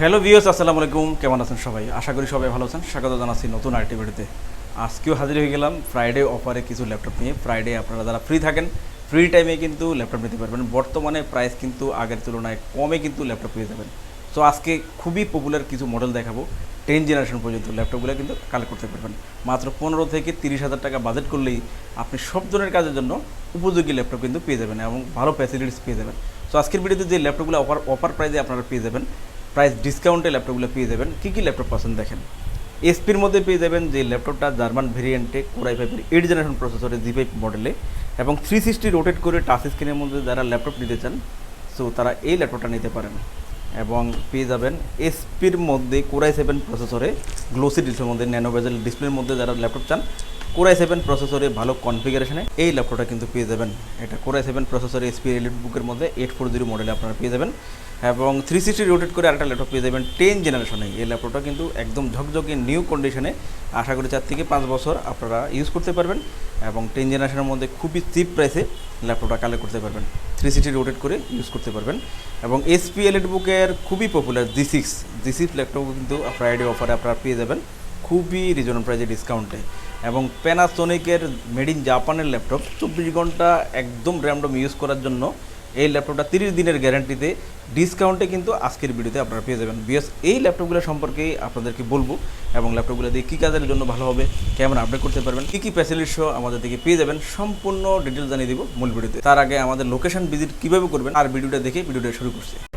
Hello views আসসালামু আলাইকুম। কেমন আছেন সবাই? আশা করি সবাই ভালো আছেন। স্বাগত জানাচ্ছি নতুন আরেকটি ভিডিওতে। আজকেও হাজির হয়ে গেলাম ফ্রাইডে অফারে কিছু ল্যাপটপ নিয়ে। ফ্রাইডে আপনারা যারা ফ্রি থাকেন ফ্রি টাইমে কিন্তু ল্যাপটপ নিতে পারবেন। বর্তমানে প্রাইস কিন্তু আগের তুলনায় কমে কিন্তু ল্যাপটপ পেয়ে যাবেন। সো আজকে খুবই পপুলার কিছু মডেল দেখাবো। টেন জেনারেশন পর্যন্ত ল্যাপটপগুলো কিন্তু কালেক্ট করতে পারবেন। মাত্র পনেরো থেকে তিরিশ হাজার টাকা বাজেট করলেই আপনি সব ধরনের কাজের জন্য উপযোগী ল্যাপটপ কিন্তু পেয়ে যাবেন এবং ভালো ফ্যাসিলিটিস পেয়ে যাবেন। সো আজকের ভিডিওতে যে ল্যাপটপগুলো অফার অফার প্রাইসে আপনারা পেয়ে যাবেন প্রাইস ডিসকাউন্টে ল্যাপটপগুলো পেয়ে যাবেন। কী কী ল্যাপটপ পছন্দ দেখেন? এসপির মধ্যে পেয়ে যাবেন যে ল্যাপটপটা জার্মান ভেরিয়েন্টে কোরাই ফাইভের এইট জেনারেশন প্রসেসরে জি ফাইভ মডেলে এবং থ্রি সিক্সটি রোটেট করে টাচ স্ক্রিনের মধ্যে যারা ল্যাপটপ নিতে চান সো তারা এই ল্যাপটপটা নিতে পারেন। এবং পেয়ে যাবেন এসপির মধ্যে কোরাই সেভেন প্রসেসরে গ্লোসি ডিসপ্লের মধ্যে ন্যানো বেজেল ডিসপ্লের মধ্যে যারা ল্যাপটপ চান কোরাই সেভেন প্রসেসরের ভালো কনফিগারেশনে এই ল্যাপটপটা কিন্তু পেয়ে যাবেন। এটা কোরাই সেভেন প্রসেসরে এসপি এলিট বুকের মধ্যে এইট ফোর জিরো মডেলে আপনারা পেয়ে যাবেন। এবং থ্রি সিক্সটি রোটেট করে আরেকটা ল্যাপটপ পেয়ে যাবেন টেন জেনারেশনে এই ল্যাপটপটা কিন্তু একদম ঝকঝকে নিউ কন্ডিশনে আশা করি চার থেকে পাঁচ বছর আপনারা ইউজ করতে পারবেন এবং টেন জেনারেশনের মধ্যে খুবই চিপ প্রাইসে ল্যাপটপটা কালেক্ট করতে পারবেন। থ্রি সিক্সটি রোটেট করে ইউজ করতে পারবেন। এবং এসপি এলিট বুকের খুবই popular G six G six laptop কিন্তু ফ্রাইডে অফারে আপনারা পেয়ে যাবেন। খুবই রিজনেবল প্রাইসে ডিসকাউন্টে এবং প্যানাসোনিকের মেড ইন জাপানের ল্যাপটপ চব্বিশ ঘণ্টা একদম র্যামডম ইউজ করার জন্য এই ল্যাপটপটা তিরিশ দিনের গ্যারান্টিতে ডিসকাউন্টে কিন্তু আজকের ভিডিওতে আপনারা পেয়ে যাবেন। বিএস এই ল্যাপটপগুলো সম্পর্কেই আপনাদেরকে বলব এবং ল্যাপটপগুলো দিয়ে কী কাজের জন্য ভালো হবে, কেমন আপডেট করতে পারবেন, কী কী ফ্যাসিলিটি সহ আমাদের থেকে পেয়ে যাবেন, সম্পূর্ণ ডিটেলস জানিয়ে দিব মূল ভিডিওতে তার আগে আমাদের লোকেশন ভিজিট কীভাবে করবেন, আর ভিডিওটা দেখে ভিডিওটা শুরু করছি।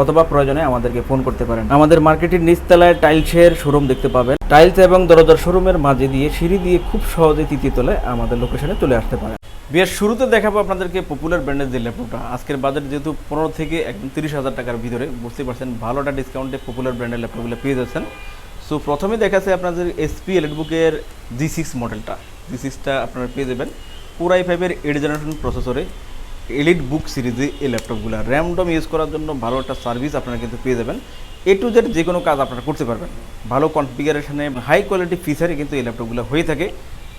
অথবা প্রয়োজনে আমাদেরকে ফোন করতে পারেন। আমাদের মার্কেটের নিচতলায় টাইলসের শোরুম দেখতে পাবেন। টাইলস এবং দরজার শোরুমের মাঝে দিয়ে সিঁড়ি দিয়ে খুব সহজে তৃতীয় তলায় আমাদের লোকেশনে চলে আসতে পারেন বিয়ের শুরুতে দেখাবো আপনাদেরকে পপুলার ব্র্যান্ডের যে ল্যাপটপটা আজকের বাজার যেহেতু পনেরো থেকে একদম তিরিশ হাজার টাকার ভিতরে বুঝতে পারছেন ভালোটা ডিসকাউন্টে পপুলার ব্র্যান্ডের ল্যাপটপগুলো পেয়ে যাচ্ছেন। সো প্রথমে দেখাচ্ছে আপনাদের এসপি এলেটবুকের জি সিক্স মডেলটা জি সিক্সটা আপনারা পেয়ে যাবেন। পুরাই ফাইভের এইট জেনারেশন প্রসেসরে এলিট বুক সিরিজে এই ল্যাপটপগুলো র্যামডম ইউজ করার জন্য ভালো একটা সার্ভিস আপনারা কিন্তু পেয়ে যাবেন। এ টু জেড যে কোনো কাজ আপনারা করতে পারবেন। ভালো কনফিগারেশনে হাই কোয়ালিটি ফিচারে কিন্তু এই ল্যাপটপগুলো হয়ে থাকে।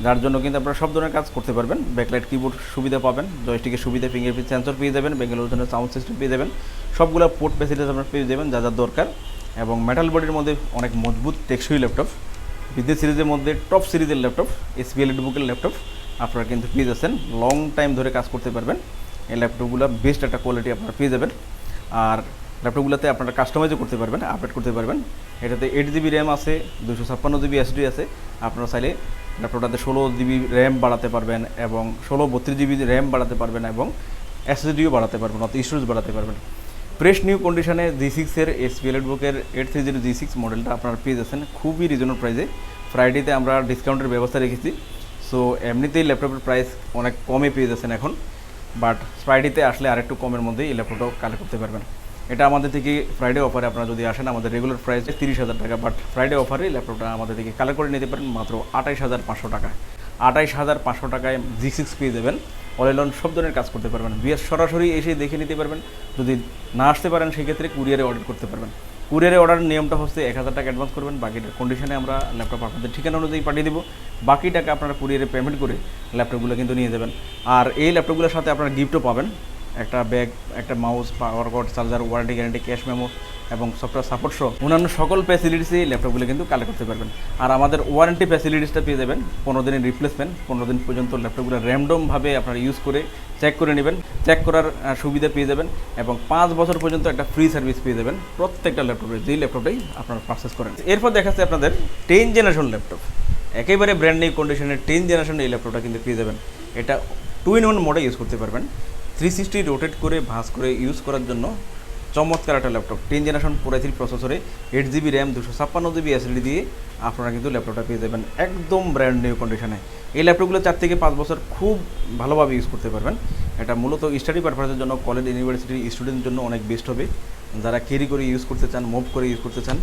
যার জন্য কিন্তু আপনারা সব ধরনের কাজ করতে পারবেন। ব্যাকলাইট কিবোর্ড সুবিধা পাবেন জয়স্টিকের সুবিধা ফিঙ্গারপ্রিন্ট সেন্সর পেয়ে যাবেন বেঙ্গালোর জন্য সাউন্ড সিস্টেম পেয়ে যাবেন। সবগুলো পোর্ট ফেসিলিটিস আপনারা পেয়ে যাবেন, যা যা দরকার। এবং মেটাল বডির মধ্যে অনেক মজবুত টেকসই ল্যাপটপ বিদ্যুৎ সিরিজের মধ্যে টপ সিরিজের ল্যাপটপ এসপিএল বুকের ল্যাপটপ আপনারা কিন্তু পেয়ে যাচ্ছেন। লং টাইম ধরে কাজ করতে পারবেন। এই ল্যাপটপগুলো বেস্ট একটা কোয়ালিটি আপনারা পেয়ে যাবেন। আর ল্যাপটপগুলোতে আপনারা কাস্টমাইজও করতে পারবেন আপডেট করতে পারবেন। এটাতে এইট জিবি র্যাম আছে দুশো ছাপ্পান্ন জিবি এসডি আছে। আপনারা চাইলে ল্যাপটপটাতে ষোলো জিবি র্যাম বাড়াতে পারবেন এবং ষোলো বত্রিশ জিবি র্যাম বাড়াতে পারবেন এবং এসএসডিও বাড়াতে পারবেন, অর্থাৎ স্টোরেজ বাড়াতে পারবেন। ফ্রেশ নিউ কন্ডিশনে জি সিক্সের এসপিএল বুকের eight three zero G six মডেলটা আপনারা পেয়ে যাচ্ছেন খুবই রিজনেবল প্রাইসে ফ্রাইডেতে আমরা ডিসকাউন্টের ব্যবস্থা রেখেছি। সো এমনিতেই ল্যাপটপের প্রাইস অনেক কমে পেয়ে যাচ্ছেন এখন। বাট ফ্রাইডেতে আসলে আরেকটু কমের মধ্যেই এই ল্যাপটপটাও কালেক্ট করতে পারবেন। এটা আমাদের থেকে ফ্রাইডে অফারে আপনারা যদি আসেন, আমাদের রেগুলার প্রাইস তিরিশ হাজার টাকা বাট ফ্রাইডে অফারে ল্যাপটপটা আমাদের থেকে কালেক্ট করে নিতে পারেন মাত্র আঠাইশ হাজার পাঁচশো টাকায়। আঠাইশ হাজার পাঁচশো টাকায় জি সিক্স পেয়ে দেবেন অল এলন সব ধরনের কাজ করতে পারবেন। বিয়ের সরাসরি এসে দেখে নিতে পারবেন। যদি না আসতে পারেন, সেক্ষেত্রে কুরিয়ারে অর্ডার করতে পারবেন। কুরিয়ারে অর্ডার নিয়মটা হচ্ছে এক হাজার টাকা অ্যাডভান্স করবেন বাকিটা কন্ডিশনে আমরা ল্যাপটপ আপনাদের ঠিকানা অনুযায়ী পাঠিয়ে দেবো। বাকি টাকা আপনারা কুরিয়ারে পেমেন্ট করে ল্যাপটপগুলো কিন্তু নিয়ে যাবেন। আর এই ল্যাপটপগুলোর সাথে আপনারা গিফটও পাবেন। একটা ব্যাগ একটা mouse power cord charger warranty guarantee cash memo এবং সফটওয়্যার সাপোর্ট সহ অন্যান্য সকল ফ্যাসিলিটিসই ল্যাপটপগুলো কিন্তু কালেক্ট করতে পারবেন। আর আমাদের ওয়ারেন্টি ফ্যাসিলিটিসটা পেয়ে যাবেন। পনেরো দিনের রিপ্লেসমেন্ট পনেরো দিন পর্যন্ত ল্যাপটপগুলো র্যান্ডমভাবে আপনারা ইউজ করে চেক করে নেবেন। চেক করার সুবিধা পেয়ে যাবেন এবং পাঁচ বছর পর্যন্ত একটা ফ্রি সার্ভিস পেয়ে যাবেন প্রত্যেকটা ল্যাপটপে যেই ল্যাপটপটাই আপনারা পারচেস করেন। এরপর দেখাচ্ছে আপনাদের টেন জেনারেশন ল্যাপটপ একেবারে ব্র্যান্ড নিউ কন্ডিশনের টেন জেনারেশন এই ল্যাপটপটা কিন্তু পেয়ে যাবেন। এটা টু ইন ওয়ান মোডে ইউজ করতে পারবেন। থ্রি সিক্সটি রোটেট করে, ভাঁজ করে ইউজ করার জন্য চমৎকার একটা ল্যাপটপ টেন জেনারেশন পুরাই থ্রি প্রসেসরে এইট জিবি র্যাম দুশো ছাপ্পান্ন জিবি এসএসডি দিয়ে আপনারা কিন্তু ল্যাপটপটা পেয়ে যাবেন একদম ব্র্যান্ড নিউ কন্ডিশনে এই ল্যাপটপগুলো চার থেকে পাঁচ বছর খুব ভালোভাবে ইউজ করতে পারবেন। এটা মূলত স্টাডি পারপাসের জন্য কলেজ ইউনিভার্সিটির স্টুডেন্টের জন্য অনেক বেস্ট হবে। যারা ক্যারি করে ইউজ করতে চান মুভ করে ইউজ করতে চান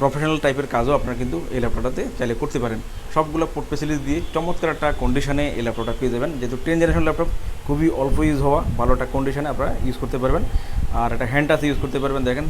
প্রফেশনাল টাইপের কাজও আপনারা কিন্তু এই ল্যাপটপটাতে চাইলে করতে পারেন। সবগুলো পোর্ট ফেসিলিটি দিয়ে চমৎকার একটা কন্ডিশনে এই ল্যাপটপটা পেয়ে যাবেন। যেহেতু টেন জেনারেশন ল্যাপটপ খুবই অল্প ইউজ হওয়া, ভালো একটা কন্ডিশনে আপনারা ইউজ করতে পারবেন। আর একটা হ্যান্ড টাচ ইউজ করতে পারবেন, দেখেন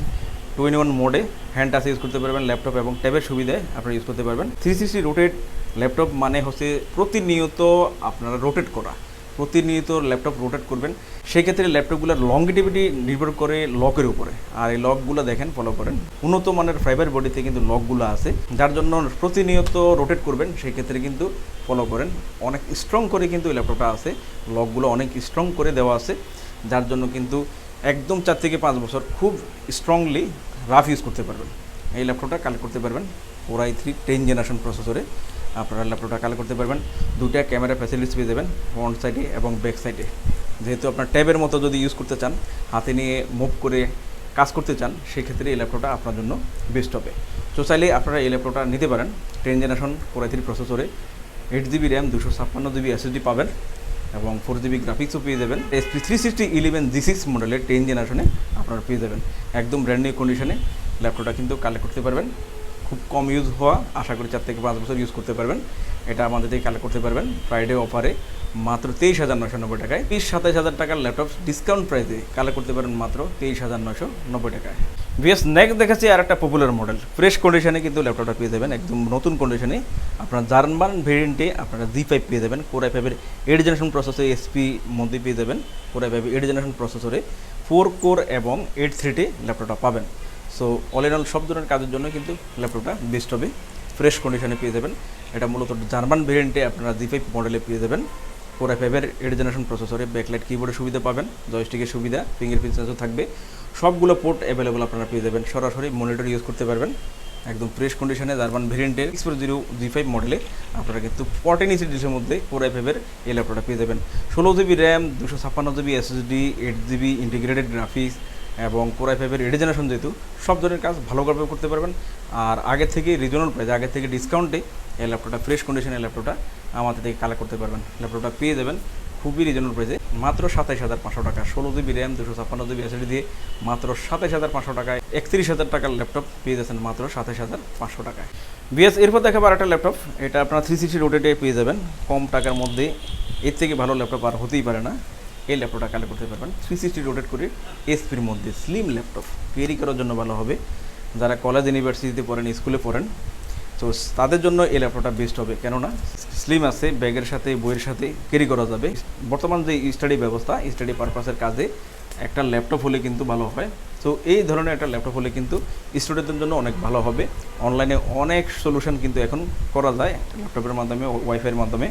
টোয়েন্টি ওয়ান মোডে হ্যান্ড টাচ ইউজ করতে পারবেন ল্যাপটপ এবং ট্যাবের সুবিধায় আপনারা ইউজ করতে পারবেন। থ্রি সিক্সটি রোটেট ল্যাপটপ মানে হচ্ছে প্রতিনিয়ত আপনারা রোটেট করা। প্রতিনিয়ত ল্যাপটপ রোটেট করবেন। সেই ক্ষেত্রে ল্যাপটপগুলোর লংগিটিভিটি নির্ভর করে লকের উপরে। আর এই লকগুলো দেখেন ফলো করেন। উন্নত মানের ফাইবার বডিতে কিন্তু লকগুলো আছে। যার জন্য প্রতিনিয়ত রোটেট করবেন সেই ক্ষেত্রে কিন্তু ফলো করেন। অনেক স্ট্রং করে কিন্তু এই ল্যাপটপটা আছে। লকগুলো অনেক স্ট্রং করে দেওয়া আছে। যার জন্য কিন্তু একদম চার থেকে পাঁচ বছর খুব স্ট্রংলি রাফ ইউজ করতে পারবেন। এই ল্যাপটপটা কালেক্ট করতে পারবেন। ওরাই থ্রি টেন জেনারেশন প্রসেসরে আপনারা ল্যাপটপটা কালেক্ট করতে পারবেন। দুইটা ক্যামেরা ফ্যাসিলিটিস পেয়ে যাবেন ফ্রন্ট সাইডে এবং ব্যাক সাইডে যেহেতু আপনার ট্যাবের মতো যদি ইউজ করতে চান, হাতে নিয়ে মুভ করে কাজ করতে চান, সেক্ষেত্রে এই ল্যাপটপটা আপনার জন্য বেস্ট হবে। তো চাইলে আপনারা এই ল্যাপটপটা নিতে পারেন। Ten generation core i three প্রসেসরে এইট জিবি র্যাম দুশো ছাপ্পান্ন জিবি এসএসডি পাবেন এবং ফোর জিবি গ্রাফিক্সও পেয়ে যাবেন। SP three sixty eleven G six মডেলের টেন জেনারেশনে আপনারা পেয়ে যাবেন। একদম ব্র্যান্ড নিউ কন্ডিশনে ল্যাপটপটা কিন্তু কালেক্ট করতে পারবেন। খুব কম ইউজ হওয়া। আশা করি চার থেকে পাঁচ বছর ইউজ করতে পারবেন। এটা আমাদের থেকে কালেক্ট করতে পারবেন। ফ্রাইডে অফারে মাত্র তেইশ হাজার নশো নব্বই টাকায়। তিরিশ সাতাইশ হাজার টাকার ল্যাপটপ ডিসকাউন্ট প্রাইসে কালেক্ট করতে পারেন মাত্র তেইশ হাজার নশো নব্বই টাকায়। বিএস নেক্সট দেখাচ্ছি আর একটা পপুলার মডেল ফ্রেশ কন্ডিশনে কিন্তু ল্যাপটপটা পেয়ে যাবেন। একদম নতুন কন্ডিশনে আপনার জার্মান ভেরিয়েন্টে আপনারা জি ফাইভ পেয়ে যাবেন। কোরাই ফাইভের এইট জেনারেশন প্রসেসরে এসপি মধ্যে পেয়ে যাবেন। Core i five eight generation প্রসেসরে ফোর কোর এবং এইট থ্রিতে ল্যাপটপটা পাবেন। সো অল ইন অল সব ধরনের কাজের জন্য কিন্তু ল্যাপটপটা বেস্ট হবে। ফ্রেশ কন্ডিশনে পেয়ে যাবেন। এটা মূলত জার্মান ভেরিয়েন্টে আপনারা জি ফাইভ মডেলে পেয়ে যাবেন। ফোর আই ফাইভের জেনারেশন প্রসেসরে ব্যাকলাইট কিবোর্ডের সুবিধা পাবেন। জয়স্টিকের সুবিধা ফিঙ্গারপ্রিন্ট সেন্সর থাকবে। সবগুলো পোর্ট অ্যাভেলেবল আপনারা পেয়ে যাবেন। সরাসরি মনিটর ইউজ করতে পারবেন। একদম ফ্রেশ কন্ডিশনে জার্মান ভেরিয়েন্টের six four zero G five মডেলে আপনারা কিন্তু ফোরটিন ইঞ্চি ডিসের মধ্যে ফোর আই ফাইভের এই ল্যাপটপটা পেয়ে যাবেন। ষোলো জিবি র্যাম দুশো ছাপ্পান্ন GB SSD eight GB integrated graphics এবং কোরাই ফাইভের জেনারেশন যেহেতু, সব ধরনের কাজ ভালোভাবে করতে পারবেন। আর আগের থেকে রিজনাল প্রাইস আগের থেকে ডিসকাউন্টে এই ল্যাপটপটা ফ্রেশ কন্ডিশনের ল্যাপটপটা আমাদের থেকে কালেক্ট করতে পারবেন। ল্যাপটপটা পেয়ে যাবেন খুবই রিজনাল প্রাইসে মাত্র সাতাইশ হাজার পাঁচশো টাকা। ষোলো জিবি র্যাম দুশো ছাপ্পান্ন জিবি এসএসডি দিয়ে মাত্র সাতাইশ হাজার পাঁচশো টাকায় একত্রিশ হাজার টাকার ল্যাপটপ পেয়ে যাচ্ছেন মাত্র সাতাইশ হাজার পাঁচশো টাকায়। বিএস, এরপর দেখাবো আর একটা ল্যাপটপ এটা আপনার থ্রি সিক্সটি রোটেটে পেয়ে যাবেন। কম টাকার মধ্যে এর থেকে ভালো ল্যাপটপ আর হতেই পারে না। এই ল্যাপটপটা কালেক্ট করতে পারবেন। থ্রি সিক্সটি রোটেট করে এসপির মধ্যে স্লিম ল্যাপটপ ক্যারি করার জন্য ভালো হবে। যারা কলেজ ইউনিভার্সিটিতে পড়েন স্কুলে পড়েন, তো তাদের জন্য এই ল্যাপটপটা বেস্ট হবে। কেননা স্লিম আছে, ব্যাগের সাথে, বইয়ের সাথে ক্যারি করা যাবে। বর্তমান যে স্টাডি ব্যবস্থা স্টাডি পারপাসের কাজে একটা ল্যাপটপ হলে কিন্তু ভালো হয়। তো এই ধরনের একটা ল্যাপটপ হলে কিন্তু স্টুডেন্টদের জন্য অনেক ভালো হবে। অনলাইনে অনেক সলিউশন কিন্তু এখন করা যায় ল্যাপটপের মাধ্যমে ওয়াইফাইয়ের মাধ্যমে।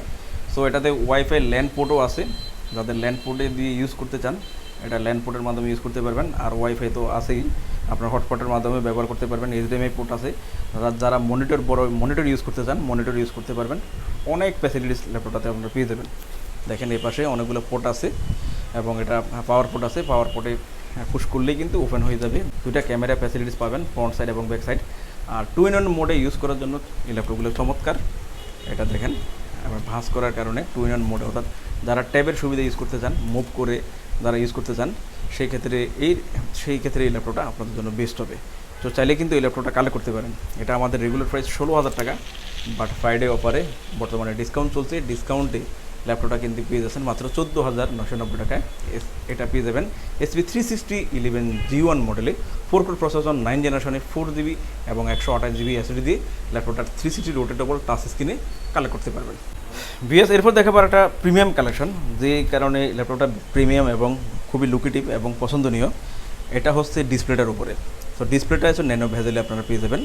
সো এটাতে ওয়াইফাই ল্যান্ড পোর্টও আছে। যাদের ল্যান্ড পোর্টে দিয়ে ইউজ করতে চান, এটা ল্যান্ড পোর্টের মাধ্যমে ইউজ করতে পারবেন। আর ওয়াইফাই তো আছেই। আপনার হটস্পটের মাধ্যমে ব্যবহার করতে পারবেন। এইচডিএমআই পোর্ট আছে। যারা- মনিটর বড় মনিটর ইউজ করতে চান মনিটর ইউজ করতে পারবেন। অনেক ফ্যাসিলিটিস ল্যাপটপটাতে আপনারা পেয়ে যাবেন। দেখেন এই পাশে অনেকগুলো পোর্ট আছে এবং এটা পাওয়ার পোর্ট আছে। পাওয়ার পোর্টে পুশ করলেই কিন্তু ওপেন হয়ে যাবে। দুইটা ক্যামেরা ফ্যাসিলিটিস পাবেন ফ্রন্ট সাইড এবং ব্যাক সাইড আর টু ইন ওয়ান মোডে ইউজ করার জন্য এই ল্যাপটপগুলো চমৎকার। এটা দেখেন ভাঁজ করার কারণে টু ইন ওয়ান মোডে অর্থাৎ যারা ট্যাবের সুবিধা ইউজ করতে চান মুভ করে যারা ইউজ করতে চান, সেই ক্ষেত্রে এই, সেই ক্ষেত্রে এই ল্যাপটপটা আপনাদের জন্য বেস্ট হবে। তো চাইলে কিন্তু এই ল্যাপটপটা কালেক্ট করতে পারেন। এটা আমাদের রেগুলার প্রাইস ষোলো হাজার টাকা বাট ফ্রাইডে অফারে বর্তমানে ডিসকাউন্ট চলছে। ডিসকাউন্টে ল্যাপটপটা কিন্তু পেয়ে যাচ্ছেন মাত্র চোদ্দ হাজার নশো নব্বই টাকায়। এস- এটা পেয়ে যাবেন SP three sixty eleven G one মডেলে ফোর কোর প্রসেসর নাইন জেনারেশনে ফোর জিবি এবং একশো আঠাশ জিবি এসডি দিয়ে ল্যাপটপটা থ্রি সিক্সটি রোটেটেবল টাচ স্ক্রিনে কালেক্ট করতে পারবেন। বিএস, এরপর দেখাবার একটা প্রিমিয়াম কালেকশন যে কারণে ল্যাপটপটা প্রিমিয়াম এবং খুবই লুকেটিভ এবং পছন্দনীয়। এটা হচ্ছে ডিসপ্লেটার উপরে। তো ডিসপ্লেটা হচ্ছে ন্যানো ভেজেলে আপনারা পেয়ে যাবেন।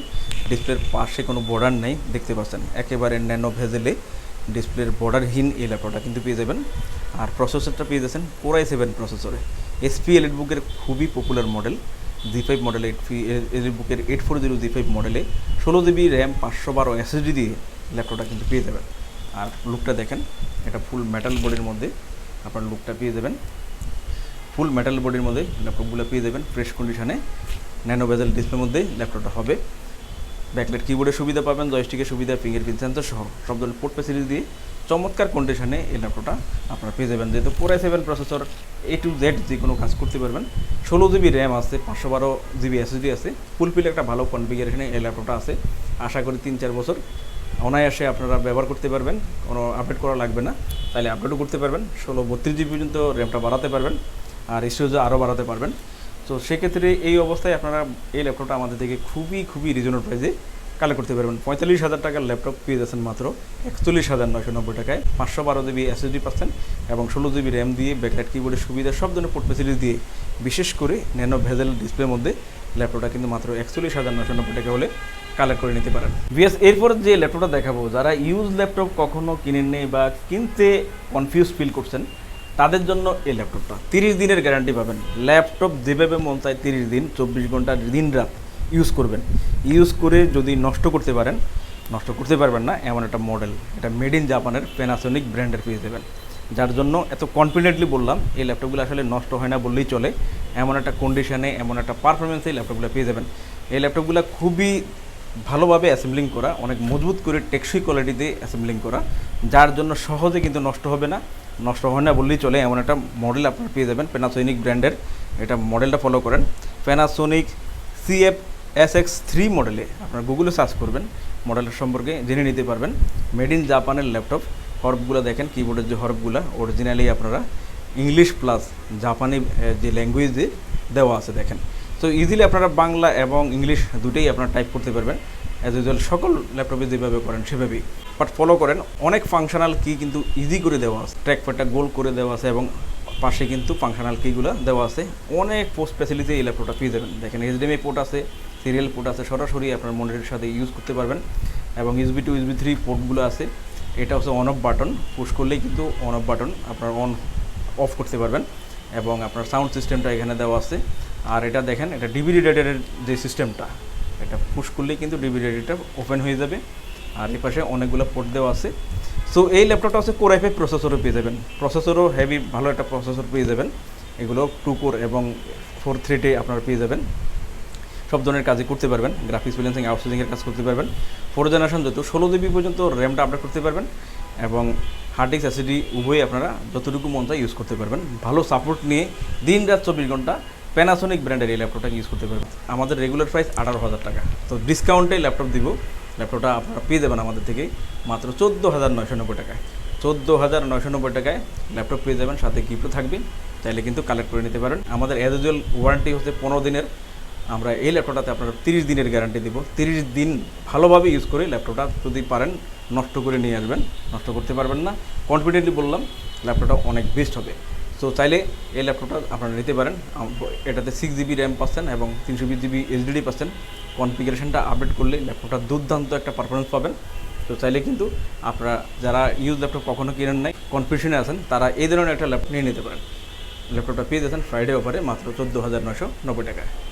ডিসপ্লের পাশে কোনো বর্ডার নেই, দেখতে পাচ্ছেন। একেবারে ন্যানো ভেজেলে ডিসপ্লের বর্ডারহীন এই ল্যাপটপটা কিন্তু পেয়ে যাবেন। আর প্রসেসরটা পেয়ে যাচ্ছেন কোরাই সেভেন প্রসেসরে এসপি এলিট বুকের খুবই popular model G five model eight elite বুকের eight four zero G five মডেলে ষোলো জিবি র্যাম পাঁচশো বারো এসএসডি দিয়ে ল্যাপটপটা কিন্তু পেয়ে যাবেন। আর লুকটা দেখেন, এটা ফুল মেটাল বডির মধ্যে আপনার লুকটা পেয়ে যাবেন। ফুল মেটাল বডির মধ্যে ল্যাপটপগুলো পেয়ে যাবেন ফ্রেশ কন্ডিশনে ন্যানো বেজেল ডিসপ্লের মধ্যে ল্যাপটপটা হবে। ব্যাকলেট কিবোর্ডের সুবিধা পাবেন জয়স্টিকের সুবিধা ফিঙ্গারপ্রিন্ট সেন্সর সহ সব ধরনের পোর্ট ফ্যাসিলিটি দিয়ে চমৎকার কন্ডিশনে এই ল্যাপটপটা আপনারা পেয়ে যাবেন। যেহেতু four seven processor A to Z যে কোনো কাজ করতে পারবেন, ষোলো জিবি র্যাম আছে, পাঁচশো বারো জিবি এসএসডি আছে ফুলফিল একটা ভালো কনফিগারেশনে এই ল্যাপটপটা আছে। আশা করি তিন চার বছর অনায়াসে আপনারা ব্যবহার করতে পারবেন, কোনো আপডেট করা লাগবে না। তাহলে আপডেটও করতে পারবেন, ষোলো বত্রিশ জিবি পর্যন্ত র্যামটা বাড়াতে পারবেন আর স্টোরেজও আরও বাড়াতে পারবেন। তো সেক্ষেত্রে এই অবস্থায় আপনারা এই ল্যাপটপটা আমাদের থেকে খুবই খুবই রিজনেবল প্রাইসে কালেক্ট করতে পারবেন। পঁয়তাল্লিশ হাজার টাকার ল্যাপটপ পেয়ে যাচ্ছেন মাত্র একচল্লিশ হাজার নয়শো নব্বই টাকায়। পাঁচশো বারো জিবি এসএসডি পাচ্ছেন এবং ষোলো জিবি র্যাম দিয়ে ব্যাকলাইট কিবোর্ডের সুবিধা, সব ধরনের পোর্ট ফেসিলিটি দিয়ে বিশেষ করে ন্যানো ভেজেল ডিসপ্লের মধ্যে ল্যাপটপটা কিন্তু মাত্র একচল্লিশ হাজার নয়শো নব্বই টাকা হলে কালেক্ট করে নিতে পারেন। বিএস এরপর যে ল্যাপটপটা দেখাবো, যারা ইউজ ল্যাপটপ কখনো কিনেন নেই বা কিনতে কনফিউজ ফিল করছেন, তাদের জন্য এই ল্যাপটপটা। তিরিশ দিনের গ্যারান্টি পাবেন। ল্যাপটপ যেভাবে মন চায় তিরিশ দিন, চব্বিশ ঘণ্টা দিন রাত ইউজ করবেন। ইউজ করে যদি নষ্ট করতে পারেন, নষ্ট করতে পারবেন না, এমন একটা মডেল এটা মেড ইন জাপানের প্যানাসোনিক ব্র্যান্ডের পেয়ে দেবেন। যার জন্য এত কনফিডেন্টলি বললাম, এই ল্যাপটপগুলো আসলে নষ্ট হয় না বললেই চলে। এমন একটা কন্ডিশনে এমন একটা পারফরমেন্সে এই ল্যাপটপগুলো পেয়ে যাবেন। এই ল্যাপটপগুলো খুবই ভালোভাবে অ্যাসেম্বলিং করা, অনেক মজবুত করে টেকসই কোয়ালিটিতে অ্যাসেম্বলিং করা, যার জন্য সহজে কিন্তু নষ্ট হবে না। নষ্ট হয় না বললেই চলে, এমন একটা মডেল আপনারা পেয়ে যাবেন প্যানাসোনিক ব্র্যান্ডের এটা মডেলটা ফলো করেন। Panasonic CF S X three মডেলে আপনারা গুগলে সার্চ করবেন মডেলের সম্পর্কে জেনে নিতে পারবেন। মেড ইন জাপানের ল্যাপটপ হরফগুলো দেখেন কিবোর্ডের যে হরফগুলো অরিজিনালি আপনারা ইংলিশ প্লাস জাপানি যে ল্যাঙ্গুয়েজে দেওয়া আছে দেখেন। তো ইজিলি আপনারা বাংলা এবং ইংলিশ দুটোই আপনারা টাইপ করতে পারবেন। অ্যাজ ইউজুয়াল সকল ল্যাপটপে যেভাবে করেন, সেভাবেই। বাট ফলো করেন, অনেক ফাংশনাল কি কিন্তু ইজি করে দেওয়া আছে। ট্র্যাক প্যাডটা গোল করে দেওয়া আছে এবং পাশে কিন্তু ফাংশনাল কিগুলো দেওয়া আছে। অনেক পোস্ট ফ্যাসিলিটি এই ল্যাপটপটা পেয়ে যাবেন। দেখেন এইচডিএমআই পোর্ট আছে সিরিয়াল পোর্ট আছে, সরাসরি আপনার মনিটরের সাথে ইউজ করতে পারবেন। এবং ইউসবি টু ইউসবি থ্রি পোর্টগুলো আছে। এটা হচ্ছে অন অফ বাটন পুশ করলেই কিন্তু অন অফ বাটন আপনার অন অফ করতে পারবেন। এবং আপনার সাউন্ড সিস্টেমটা এখানে দেওয়া আছে। আর এটা দেখেন, এটা ডিভিডি রেডারের যে সিস্টেমটা এটা পুশ করলেই কিন্তু ডিভিডি রেডারটা ওপেন হয়ে যাবে। আর এই পাশে অনেকগুলো পোর্ট দেওয়া আছে। সো এই ল্যাপটপটা হচ্ছে কোর আইফাই প্রসেসরও পেয়ে যাবেন। প্রসেসরও হেভি ভালো একটা প্রসেসর পেয়ে যাবেন। এগুলো টু কোর এবং ফোর থ্রিটে আপনারা পেয়ে যাবেন। সব ধরনের কাজই করতে পারবেন। গ্রাফিক্স ব্যালেন্সিং আউটসোর্সিংয়ের কাজ করতে পারবেন। ফোর জেনারেশন যত ষোলো জিবি পর্যন্ত র্যামটা আপডেট করতে পারবেন এবং হার্ড ডিস্ক এসিডি উভয়ই আপনারা যতটুকু মন চায় ইউজ করতে পারবেন। ভালো সাপোর্ট নিয়ে দিন রাত চব্বিশ ঘণ্টা প্যানাসোনিক ব্র্যান্ডের এই ল্যাপটপটা ইউজ করতে পারবেন। আমাদের রেগুলার প্রাইস আঠারো হাজার টাকা। তো ডিসকাউন্টে ল্যাপটপ দিব। ল্যাপটপটা আপনারা পেয়ে যাবেন আমাদের থেকে মাত্র চোদ্দ হাজার নয়শো নব্বই টাকায়। চোদ্দ হাজার নয়শো নব্বই টাকায় ল্যাপটপ পেয়ে যাবেন, সাথে গিফটও থাকবে। চাইলে কিন্তু কালেক্ট করে নিতে পারেন। আমাদের অ্যাজ ওয়ারেন্টি হচ্ছে পনেরো দিনের। আমরা এই ল্যাপটপটাতে আপনারা তিরিশ দিনের গ্যারান্টি দিব। তিরিশ দিন ভালোভাবে ইউজ করে ল্যাপটপটা যদি পারেন, নষ্ট করে নিয়ে আসবেন, নষ্ট করতে পারবেন না। কনফিডেন্টলি বললাম, ল্যাপটপটা অনেক বেস্ট হবে। সো চাইলে এই ল্যাপটপটা আপনারা নিতে পারেন। এটাতে সিক্স জিবি র্যাম পাচ্ছেন এবং তিনশো বিশ জিবি এইচডিডি পাচ্ছেন। কনফিগারেশনটা আপডেট করলে ল্যাপটপটা দুর্দান্ত একটা পারফরমেন্স পাবেন। তো চাইলে কিন্তু আপনারা যারা ইউজ ল্যাপটপ কখনো কিনেন নাই কনফিউশনে আছেন, তারা এই ধরনের একটা ল্যাপটপ নিয়ে নিতে পারেন। ল্যাপটপটা পেয়ে যাচ্ছেন ফ্রাইডে অফারে মাত্র চোদ্দ হাজার নশো নব্বই টাকায়।